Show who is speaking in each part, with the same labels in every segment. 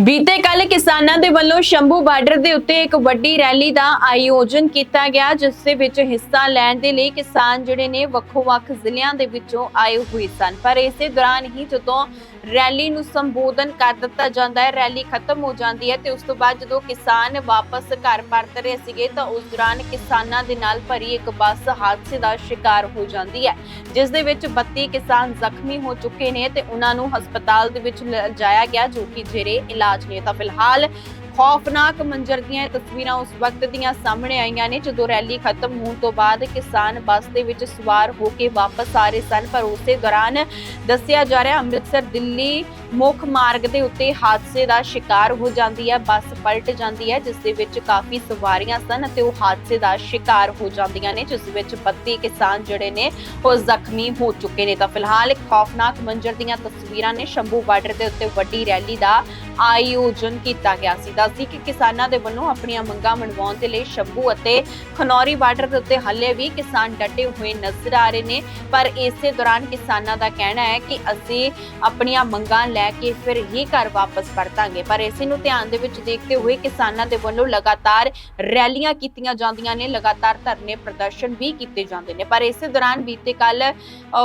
Speaker 1: ਬੀਤੇ ਕੱਲ ਕਿਸਾਨਾਂ ਦੇ ਵੱਲੋਂ ਸ਼ੰਭੂ ਬਾਰਡਰ ਦੇ ਉੱਤੇ ਇੱਕ ਵੱਡੀ ਰੈਲੀ ਦਾ ਆਯੋਜਨ ਕੀਤਾ ਗਿਆ, ਜਿਸ ਦੇ ਵਿੱਚ ਹਿੱਸਾ ਲੈਣ ਦੇ ਲਈ ਕਿਸਾਨ ਜਿਹੜੇ ਨੇ ਵੱਖੋ-ਵੱਖ ਜ਼ਿਲ੍ਹਿਆਂ ਦੇ ਵਿੱਚੋਂ ਆਏ ਹੋਏ ਸਨ। ਪਰ ਇਸੇ ਦੌਰਾਨ ਹੀ ਜਦੋਂ ਰੈਲੀ ਨੂੰ ਸੰਬੋਧਨ ਕਰ ਦਿੱਤਾ ਜਾਂਦਾ ਹੈ। ਰੈਲੀ ਖਤਮ ਹੋ ਜਾਂਦੀ ਹੈ ਤੇ ਉਸ ਤੋਂ ਬਾਅਦ ਜਦੋਂ ਕਿਸਾਨ ਵਾਪਸ ਘਰ ਪਰਤ ਰਹੇ ਸੀਗੇ ਤਾਂ ਉਸ ਦੌਰਾਨ ਕਿਸਾਨਾਂ ਦੇ ਨਾਲ ਭਰੀ ਇੱਕ ਬੱਸ ਹਾਦਸੇ ਦਾ ਸ਼ਿਕਾਰ ਹੋ ਜਾਂਦੀ ਹੈ, ਜਿਸ ਦੇ ਵਿੱਚ 32 ਕਿਸਾਨ ਜ਼ਖਮੀ ਹੋ ਚੁੱਕੇ ਨੇ ਤੇ ਉਹਨਾਂ ਨੂੰ ਹਸਪਤਾਲ ਦੇ ਵਿੱਚ ਲਿਜਾਇਆ ਗਿਆ ਜੋ ਕਿ ਜੇਰੇ ਇਲਾਜ ਨੇ। ਤਾਂ ਫਿਲਹਾਲ ਖੌਫਨਾਕ ਮੰਜ਼ਰ ਦੀਆਂ ਤਸਵੀਰਾਂ ਉਸ ਵਕਤ ਦੀਆਂ ਸਾਹਮਣੇ ਆਈਆਂ ਨੇ, ਜਦੋਂ ਰੈਲੀ ਖਤਮ ਹੋਣ ਤੋਂ ਬਾਅਦ ਕਿਸਾਨ ਬੱਸ ਦੇ ਵਿੱਚ ਸਵਾਰ ਹੋ ਕੇ ਵਾਪਸ ਆ ਰਹੇ ਸਨ। ਪਰ ਉਸੇ ਦੌਰਾਨ ਦੱਸਿਆ ਜਾ ਰਿਹਾ, ਅੰਮ੍ਰਿਤਸਰ ਦਿੱਲੀ ਮੁੱਖ ਮਾਰਗ ਦੇ ਉੱਤੇ ਹਾਦਸੇ ਦਾ ਸ਼ਿਕਾਰ ਹੋ ਜਾਂਦੀ ਹੈ, ਬੱਸ ਪਲਟ ਜਾਂਦੀ ਹੈ, ਜਿਸ ਦੇ ਵਿੱਚ ਕਾਫੀ ਸਵਾਰੀਆਂ ਸਨ ਅਤੇ ਉਹ ਹਾਦਸੇ ਦਾ ਸ਼ਿਕਾਰ ਹੋ ਜਾਂਦੀਆਂ ਨੇ, ਜਿਸ ਵਿੱਚ 32 ਕਿਸਾਨ ਜਿਹੜੇ ਨੇ ਉਹ ਜ਼ਖਮੀ ਹੋ ਚੁੱਕੇ ਨੇ। ਤਾਂ ਫਿਲਹਾਲ ਇੱਕ ਖੌਫਨਾਕ ਮੰਜ਼ਰ ਦੀਆਂ ਤਸਵੀਰਾਂ ਨੇ ਸ਼ੰਭੂ ਬਾਰਡਰ ਦੇ ਉੱਤੇ ਵੱਡੀ ਰੈਲੀ ਦਾ ਆਯੋਜਨ ਕੀਤਾ ਗਿਆ ਸੀ। ਦੱਸਦੀ ਕਿ ਕਿਸਾਨਾਂ ਦੇ ਵੱਲੋਂ ਆਪਣੀਆਂ ਮੰਗਾਂ ਮਨਵਾਉਣ ਦੇ ਲਈ ਸ਼ੰਭੂ ਅਤੇ ਖਨੌਰੀ ਬਾਰਡਰ ਦੇ ਉੱਤੇ ਹੱਲੇ ਵੀ ਕਿਸਾਨ ਡਟੇ ਹੋਏ ਨਜ਼ਰ ਆ ਰਹੇ ਨੇ। ਪਰ ਇਸੇ ਦੌਰਾਨ ਕਿਸਾਨਾਂ ਦਾ ਕਹਿਣਾ ਹੈ ਕਿ ਅਸੀਂ ਆਪਣੀਆਂ ਮੰਗਾਂ ਲੈ ਕੇ ਫਿਰ ਹੀ ਘਰ ਵਾਪਸ ਪਰਤਾਂਗੇ। ਪਰ ਇਸੇ ਨੂੰ ਧਿਆਨ ਦੇ ਵਿੱਚ ਦੇਖਦੇ ਹੋਏ ਕਿਸਾਨਾਂ ਦੇ ਵੱਲੋਂ ਲਗਾਤਾਰ ਰੈਲੀਆਂ ਕੀਤੀਆਂ ਜਾਂਦੀਆਂ ਨੇ। ਲਗਾਤਾਰ ਧਰਨੇ ਪ੍ਰਦਰਸ਼ਨ ਵੀ ਕੀਤੇ ਜਾਂਦੇ ਨੇ। ਪਰ ਇਸੇ ਦੌਰਾਨ ਬੀਤੇ ਕੱਲ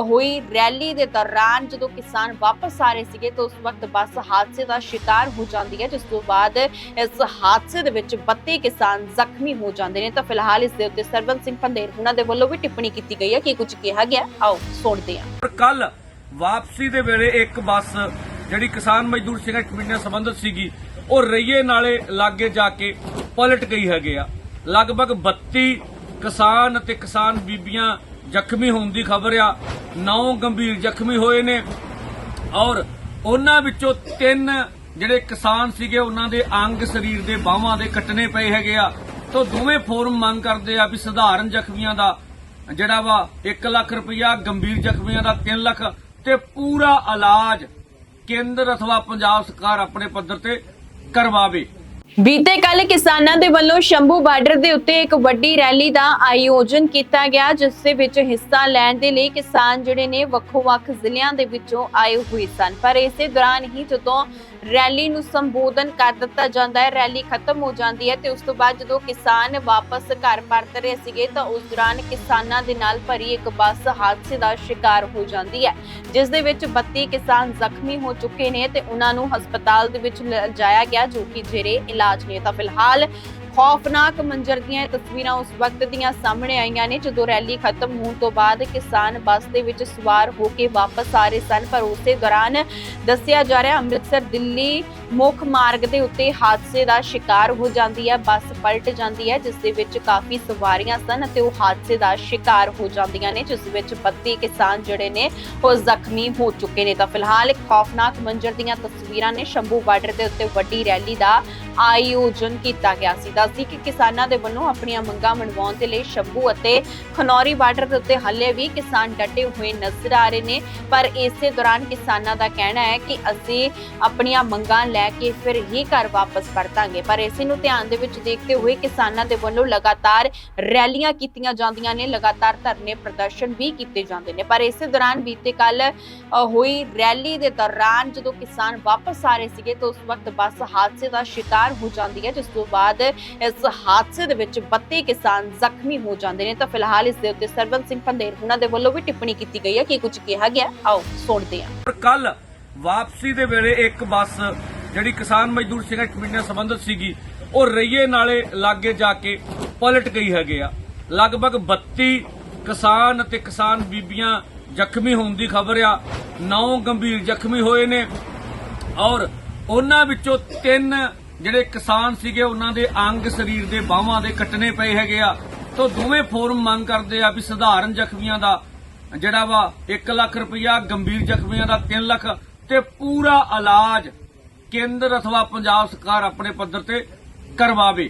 Speaker 1: ਹੋਈ ਰੈਲੀ ਦੇ ਦੌਰਾਨ ਜਦੋਂ ਕਿਸਾਨ ਵਾਪਸ ਆ ਰਹੇ ਸੀਗੇ ਤਾਂ ਉਸ ਵਕਤ ਬੱਸ ਹਾਦਸੇ ਦਾ ਸ਼ਿਕਾਰ ਹੋ ਜਾਂਦੀ ਹੈ, ਜਿਸ ਤੋਂ ਬਾਅਦ ਇਸ ਹਾਦਸੇ ਦੇ ਵਿੱਚ 32 ਕਿਸਾਨ ਜ਼ਖਮੀ ਹੋ ਜਾਂਦੇ ਨੇ। ਤਾਂ ਫਿਲਹਾਲ ਇਸ ਦੇ ਉੱਤੇ ਸਰਵਨ ਸਿੰਘ ਪੰਦੇਰ ਉਹਨਾਂ ਦੇ ਵੱਲੋਂ ਵੀ ਟਿੱਪਣੀ ਕੀਤੀ ਗਈ ਹੈ ਕਿ ਕੁਝ ਕਿਹਾ ਗਿਆ ਆਓ ਸੁਣਦੇ ਹਾਂ।
Speaker 2: ਕੱਲ ਵਾਪਸੀ ਦੇ ਵੇਲੇ ਇੱਕ ਬੱਸ ਜਿਹੜੀ ਕਿਸਾਨ ਮਜ਼ਦੂਰ ਸਿੰਘਾਂ ਕਮੇਟੀ ਨਾਲ ਸੰਬੰਧਿਤ ਸੀਗੀ, ਉਹ ਰਈਏ ਨਾਲੇ ਲਾਗੇ ਜਾ ਕੇ ਪਲਟ ਗਈ ਹੈਗੇ ਆ। ਲਗਭਗ 32 ਕਿਸਾਨ ਅਤੇ ਕਿਸਾਨ ਬੀਬੀਆਂ ਜ਼ਖਮੀ ਹੋਣ ਦੀ ਖਬਰ ਆ। ਨੌ ਗੰਭੀਰ ਜ਼ਖਮੀ ਹੋਏ ਨੇ ਔਰ ਉਹਨਾਂ ਵਿੱਚੋਂ ਤਿੰਨ ਜਿਹੜੇ ਕਿਸਾਨ ਸੀਗੇ, ਉਹਨਾਂ ਦੇ ਅੰਗ ਸਰੀਰ ਦੇ ਬਾਹਾਂ ਦੇ ਕੱਟਣੇ ਪਏ ਹੈਗੇ ਆ। ਤੋਂ ਦੋਵੇਂ ਫੋਰਮ ਮੰਗ ਕਰਦੇ ਆ ਵੀ ਸਧਾਰਨ ਜ਼ਖਮੀਆਂ ਦਾ, ਜਿਹੜਾ ਵਾ 1 ਲੱਖ ਰੁਪਇਆ ਗੰਭੀਰ ਜ਼ਖਮੀਆਂ ਦਾ 3 ਲੱਖ ਤੇ ਪੂਰਾ ਇਲਾਜ ਕੇਂਦਰ ਅਥਵਾ ਪੰਜਾਬ ਸਰਕਾਰ ਆਪਣੇ ਪੱਧਰ ਤੇ ਕਰਵਾਵੇ।
Speaker 1: ਬੀਤੇ ਕੱਲ ਕਿਸਾਨਾਂ ਦੇ ਵੱਲੋਂ ਸ਼ੰਭੂ ਬਾਰਡਰ ਦੇ ਉੱਤੇ ਇੱਕ ਵੱਡੀ ਰੈਲੀ ਦਾ ਆਯੋਜਨ ਕੀਤਾ ਗਿਆ, ਜਿਸ ਦੇ ਵਿੱਚ ਹਿੱਸਾ ਲੈਣ ਦੇ ਲਈ ਕਿਸਾਨ ਜਿਹੜੇ ਨੇ ਵੱਖੋ-ਵੱਖ ਜ਼ਿਲ੍ਹਿਆਂ ਦੇ ਵਿੱਚੋਂ ਆਏ ਹੋਏ ਸਨ। ਪਰ ਇਸੇ ਦੌਰਾਨ ਹੀ ਜਦੋਂ ਰੈਲੀ ਨੂੰ ਸੰਬੋਧਨ ਕਰ ਦਿੱਤਾ ਜਾਂਦਾ ਹੈ। ਰੈਲੀ ਖਤਮ ਹੋ ਜਾਂਦੀ ਹੈ ਤੇ ਉਸ ਤੋਂ ਬਾਅਦ ਜਦੋਂ ਕਿਸਾਨ ਵਾਪਸ ਘਰ ਪਰਤ ਰਹੇ ਸੀਗੇ ਤਾਂ ਉਸ ਦੌਰਾਨ ਕਿਸਾਨਾਂ ਦੇ ਨਾਲ ਭਰੀ ਇੱਕ ਬੱਸ ਹਾਦਸੇ ਦਾ ਸ਼ਿਕਾਰ ਹੋ ਜਾਂਦੀ ਹੈ, ਜਿਸ ਦੇ ਵਿੱਚ 32 ਕਿਸਾਨ ਜ਼ਖਮੀ ਹੋ ਚੁੱਕੇ ਨੇ ਤੇ ਉਹਨਾਂ ਨੂੰ ਹਸਪਤਾਲ ਦੇ ਵਿੱਚ ਲਿਜਾਇਆ ਗਿਆ ਜੋ ਕਿ ਜਿਹੜੇ ਇਲਾਜ ਨੇ। ਤਾਂ ਫਿਲਹਾਲ ਖੌਫਨਾਕ ਮੰਜ਼ਰ ਦੀਆਂ ਤਸਵੀਰਾਂ ਉਸ ਵਕਤ ਦੀਆਂ ਸਾਹਮਣੇ ਆਈਆਂ ਨੇ, ਜਦੋਂ ਰੈਲੀ ਖਤਮ ਹੋਣ ਤੋਂ ਬਾਅਦ ਕਿਸਾਨ ਬੱਸ ਦੇ ਵਿੱਚ ਸਵਾਰ ਹੋ ਕੇ ਵਾਪਸ ਆ ਰਹੇ ਸਨ। ਪਰ ਉਸੇ ਦੌਰਾਨ ਦੱਸਿਆ ਜਾ ਰਿਹਾ, ਅੰਮ੍ਰਿਤਸਰ ਦਿੱਲੀ ਮੁੱਖ ਮਾਰਗ ਦੇ ਉੱਤੇ ਹਾਦਸੇ ਦਾ ਸ਼ਿਕਾਰ ਹੋ ਜਾਂਦੀ ਹੈ, ਬੱਸ ਪਲਟ ਜਾਂਦੀ ਹੈ, ਜਿਸ ਦੇ ਵਿੱਚ ਕਾਫੀ ਸਵਾਰੀਆਂ ਸਨ ਅਤੇ ਉਹ ਹਾਦਸੇ ਦਾ ਸ਼ਿਕਾਰ ਹੋ ਜਾਂਦੀਆਂ ਨੇ, ਜਿਸ ਵਿੱਚ 32 ਕਿਸਾਨ ਜਿਹੜੇ ਨੇ ਉਹ ਜ਼ਖਮੀ ਹੋ ਚੁੱਕੇ ਨੇ। ਤਾਂ ਫਿਲਹਾਲ ਇੱਕ ਖੌਫਨਾਕ ਮੰਜ਼ਰ ਦੀਆਂ ਤਸਵੀਰਾਂ ਨੇ ਸ਼ੰਭੂ ਬਾਰਡਰ ਦੇ ਉੱਤੇ ਵੱਡੀ ਰੈਲੀ ਦਾ ਆਯੋਜਨ ਕੀਤਾ ਗਿਆ ਸੀ। ਦੱਸਦੀ ਕਿ ਕਿਸਾਨਾਂ ਦੇ ਵੱਲੋਂ ਆਪਣੀਆਂ ਮੰਗਾਂ ਮਨਵਾਉਣ ਦੇ ਲਈ ਸ਼ੰਭੂ ਅਤੇ ਖਨੌਰੀ ਬਾਰਡਰ ਦੇ ਉੱਤੇ ਹੱਲੇ ਵੀ ਕਿਸਾਨ ਡਟੇ ਹੋਏ ਨਜ਼ਰ ਆ ਰਹੇ ਨੇ। ਪਰ ਇਸੇ ਦੌਰਾਨ ਕਿਸਾਨਾਂ ਦਾ ਕਹਿਣਾ ਹੈ ਕਿ ਅਸੀਂ ਆਪਣੀਆਂ ਮੰਗਾਂ ਲੈ ਕੇ ਫਿਰ ਹੀ ਘਰ ਵਾਪਸ ਪਰਤਾਂਗੇ। ਪਰ ਇਸੇ ਨੂੰ ਧਿਆਨ ਦੇ ਵਿੱਚ ਦੇਖਦੇ ਹੋਏ ਕਿਸਾਨਾਂ ਦੇ ਵੱਲੋਂ ਲਗਾਤਾਰ ਰੈਲੀਆਂ ਕੀਤੀਆਂ ਜਾਂਦੀਆਂ ਨੇ। ਲਗਾਤਾਰ ਧਰਨੇ ਪ੍ਰਦਰਸ਼ਨ ਵੀ ਕੀਤੇ ਜਾਂਦੇ ਨੇ। ਪਰ ਇਸੇ ਦੌਰਾਨ ਬੀਤੇ ਕੱਲ ਹੋਈ ਰੈਲੀ ਦੇ ਦੌਰਾਨ ਜਦੋਂ ਕਿਸਾਨ ਵਾਪਸ ਆ ਰਹੇ ਸੀਗੇ ਤਾਂ ਉਸ ਵਕਤ ਬੱਸ ਹਾਦਸੇ ਦਾ ਸ਼ਿਕਾਰ ਹੋ ਜਾਂਦੀ ਹੈ, ਜਿਸ ਤੋਂ ਬਾਅਦ ਇਸ ਹਾਦਸੇ ਦੇ ਵਿੱਚ 32 ਕਿਸਾਨ ਜ਼ਖਮੀ ਹੋ ਜਾਂਦੇ ਨੇ। ਤਾਂ ਫਿਲਹਾਲ ਇਸ ਦੇ ਉੱਤੇ ਸਰਵਨ ਸਿੰਘ ਪੰਦੇਰ ਉਹਨਾਂ ਦੇ ਵੱਲੋਂ ਵੀ ਟਿੱਪਣੀ ਕੀਤੀ ਗਈ ਹੈ ਕਿ ਕੁਝ ਕਿਹਾ ਗਿਆ। ਆਓ, ਸੁਣਦੇ ਹਾਂ।
Speaker 2: ਕੱਲ ਵਾਪਸੀ ਦੇ ਵੇਲੇ ਇੱਕ ਬੱਸ ਜਿਹੜੀ ਕਿਸਾਨ ਮਜ਼ਦੂਰ ਸਿੰਘਾਂ ਕਮੇਟੀ ਨਾਲ ਸੰਬੰਧਿਤ ਸੀਗੀ, ਉਹ ਰਈਏ ਨਾਲੇ ਲਾਗੇ ਜਾ ਕੇ ਪਲਟ ਗਈ ਹੈਗੇ ਆ। ਲਗਭਗ 32 ਕਿਸਾਨ ਅਤੇ ਕਿਸਾਨ ਬੀਬੀਆਂ ਜ਼ਖਮੀ ਹੋਣ ਦੀ ਖਬਰ ਆ। ਨੌ ਗੰਭੀਰ ਜ਼ਖਮੀ ਹੋਏ ਨੇ ਔਰ ਉਹਨਾਂ ਵਿੱਚੋਂ ਤਿੰਨ ਜਿਹੜੇ ਕਿਸਾਨ ਸੀਗੇ, ਉਹਨਾਂ ਦੇ ਅੰਗ ਸਰੀਰ ਦੇ ਬਾਹਾਂ ਦੇ ਕੱਟਣੇ ਪਏ ਹੈਗੇ ਆ। ਤੋਂ ਦੋਵੇਂ ਫੋਰਮ ਮੰਗ ਕਰਦੇ ਆ ਵੀ ਸਧਾਰਨ ਜ਼ਖਮੀਆਂ ਦਾ ਜਿਹੜਾ ਵਾ 1 ਲੱਖ ਰੁਪਇਆ ਗੰਭੀਰ ਜ਼ਖਮੀਆਂ ਦਾ 3 ਲੱਖ ਤੇ ਪੂਰਾ ਇਲਾਜ ਕੇਂਦਰ ਅਥਵਾ ਪੰਜਾਬ ਸਰਕਾਰ ਆਪਣੇ ਪੱਧਰ ਤੇ ਕਰਵਾਵੇ।